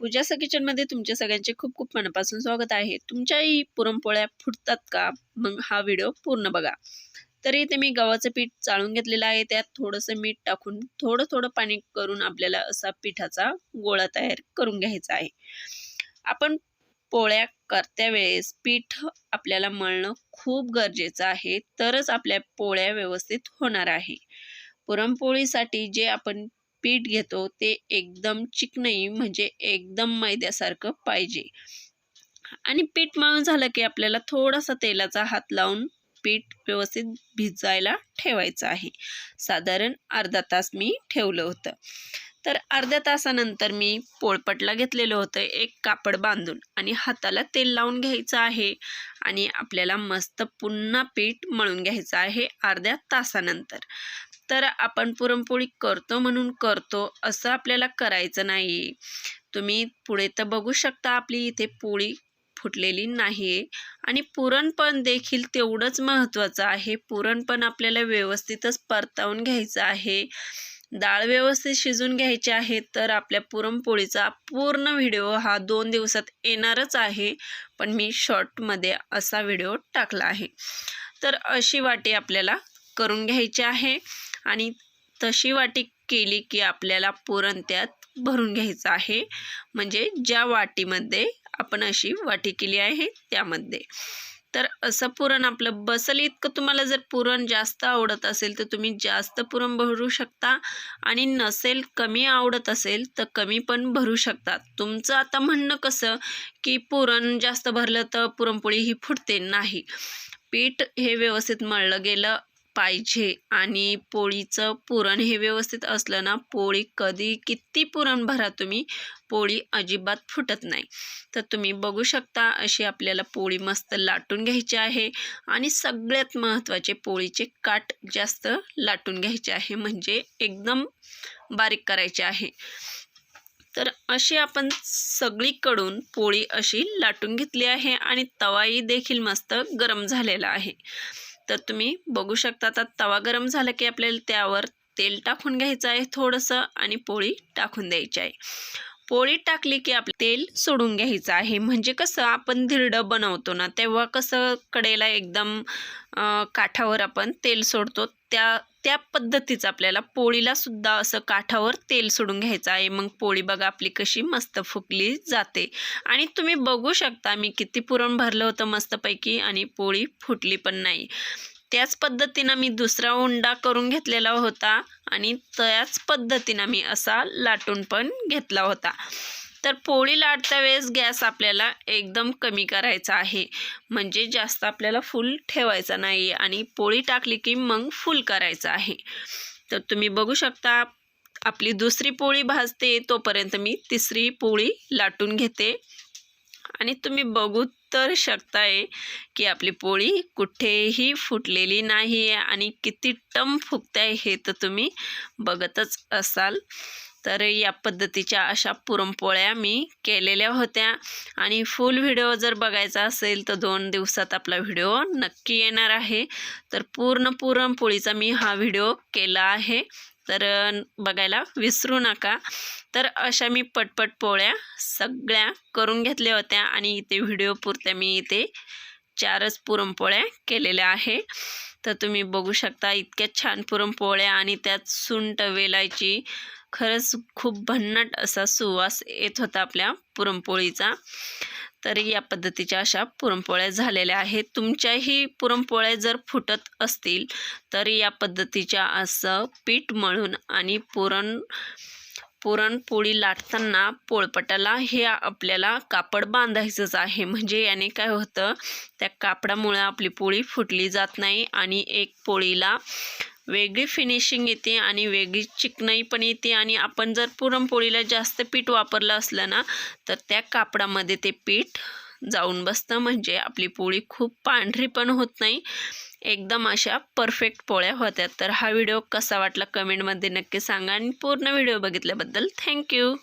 पूजाचा किचनमध्ये तुमच्या सगळ्यांचे खूप खूप मनापासून स्वागत आहे. तुमच्याही पुरणपोळ्या फुटतात का? मग हा व्हिडिओ पूर्ण बघा. तर इथे मी गव्हाचं पीठ चाळून घेतलेलं आहे. त्यात थोडंसं मीठ टाकून थोडं थोडं पाणी करून आपल्याला असा पिठाचा गोळा तयार करून घ्यायचा आहे. आपण पोळ्या करत्या वेळेस पीठ आपल्याला मळणं खूप गरजेचं आहे. तरच आपल्या पोळ्या व्यवस्थित होणार आहे. पुरणपोळीसाठी जे आपण पीठ घेतो ते एकदम चिकनई म्हणजे एकदम मैद्यासारखं पाहिजे. आणि पीठ मळून झालं की आपल्याला थोडासा तेलाचा हात लावून पीठ व्यवस्थित भिजायला ठेवायचं आहे. साधारण अर्धा तास मी ठेवलं होतं. तर अर्ध्या तासानंतर मी पोळपटला घेतलेलं होतं एक कापड बांधून आणि हाताला तेल लावून घ्यायचं आहे आणि आपल्याला मस्त पुन्हा पीठ मळून घ्यायचं आहे अर्ध्या तासानंतर. तर आपण पुरणपोळी करतो म्हणून करतो असं आपल्याला करायचं नाही. तुम्ही पुढे तर बघू शकता आपली इथे पोळी फुटलेली नाही आहे आणि पुरण पण देखील तेवढंच महत्त्वाचं आहे. पुरण पण आपल्याला व्यवस्थितच परतावून घ्यायचं आहे. डाळ व्यवस्थित शिजून घ्यायची आहे तर आपल्या पुरणपोळीचा पूर्ण व्हिडिओ हा दोन दिवसात येणारच आहे. पण मी शॉर्टमध्ये असा व्हिडिओ टाकला आहे. तर अशी वाटी आपल्याला करून घ्यायची आहे आणि तशी वाटी केली की आपल्याला पुरण त्यात भरून घ्यायचं आहे. म्हणजे ज्या वाटीमध्ये आपण अशी वाटी केली आहे त्यामध्ये. तर असं पुरण आपलं बसल इतकं तुम्हाला जर पुरण जास्त आवडत असेल तर तुम्ही जास्त पुरण भरू शकता आणि नसेल कमी आवडत असेल तर कमी पण भरू शकता. तुमचं आता म्हणणं कसं की पुरण जास्त भरलं तर पुरणपोळी ही फुटते नाही. पीठ हे व्यवस्थित मळलं गेलं पाहिजे. आणि पोळीचं पुरण हे व्यवस्थित असलं ना पोळी कधी किती पुरण भरा तुम्ही पोळी अजिबात फुटत नाही. तर तुम्ही बघू शकता अशी आपल्याला पोळी मस्त लाटून घ्यायची आहे. आणि सगळ्यात महत्त्वाचे पोळीचे काट जास्त लाटून घ्यायचे आहे म्हणजे एकदम बारीक करायचे आहे. तर अशी आपण सगळीकडून पोळी अशी लाटून घेतली आहे आणि तवाही देखील मस्त गरम झालेला आहे. तर तुम्ही बघू शकता आता तवा गरम झाला की आपल्याला त्यावर तेल टाकून घ्यायचं आहे थोडंसं आणि पोळी टाकून द्यायची आहे. पोळी टाकली की आपलं तेल सोडून घ्यायचं आहे. म्हणजे कसं आपण धिरडं बनवतो ना तेव्हा कसं कडेला एकदम काठावर आपण तेल सोडतो त्या त्या पद्धतीचं आपल्याला पोळीला सुद्धा असं काठावर तेल सोडून घ्यायचं आहे. मग पोळी बघा आपली कशी मस्त फुकली जाते. आणि तुम्ही बघू शकता मी किती पुरण भरलं होतं मस्तपैकी आणि पोळी फुटली पण नाही. त्याच पद्धतीनं मी दुसरा उंडा करून घेतलेला होता आणि त्याच पद्धतीनं मी असा लाटून पण घेतला होता. तर पोळी लाटता वेळेस गॅस आपल्याला एकदम कमी करायचा आहे. म्हणजे जास्त आपल्याला फुल ठेवायचा नाही आणि पोळी टाकली की मग फुल करायचं आहे. तर तुम्ही बघू शकता आपली दुसरी पोळी भाजते तोपर्यंत मी तिसरी पोळी लाटून घेते. आणि तुम्ही बघू तर शकताय की आपली पोळी कुठेही फुटलेली नाही आहे आणि किती टम फुगताय हे तर तुम्ही बघतच असाल. तर या पद्धतीच्या अशा पुरणपोळ्या मी केलेल्या होत्या. आणि फुल व्हिडिओ जर बघायचा असेल तर दोन दिवसात आपला व्हिडिओ नक्की येणार आहे. तर पूर्ण पुरणपोळीचा मी हा व्हिडिओ केला आहे. तर बघायला विसरू नका. तर अशा मी पटपट पोळ्या सगळ्या करून घेतल्या होत्या आणि इथे व्हिडिओ पुरत्या मी इथे चारच पुरणपोळ्या केलेल्या आहे. तर तुम्ही बघू शकता इतक्या छान पुरणपोळ्या आणि त्यात सुंट वेलायची खरंच खूप भन्नाट असा सुवास येत होता आपल्या पुरणपोळीचा. तर या पद्धतीच्या अशा पुरणपोळ्या झालेल्या आहेत. तुमच्याही पुरणपोळ्या जर फुटत असतील तर या पद्धतीच्या असं पीठ मळून आणि पुरण पुरणपोळी लाटताना पोळपटाला हे आपल्याला कापड बांधायचंच आहे. म्हणजे याने काय होतं त्या कापडामुळे आपली पोळी फुटली जात नाही आणि एक पोळीला वेगळी फिनिशिंग येते आणि वेगळी चिकनाई पण येते आणि आपण जर पुरणपोळीला जास्त पीठ वापरलं असलं ना तर त्या कापडामध्ये ते पीठ जाऊन बसतं. म्हणजे आपली पोळी खूप पांढरी पण होत नाही. एकदम अशा परफेक्ट पोळ्या होत्या. तर हा व्हिडिओ कसा वाटला कमेंटमध्ये नक्की सांगा आणि पूर्ण व्हिडिओ बघितल्याबद्दल थँक्यू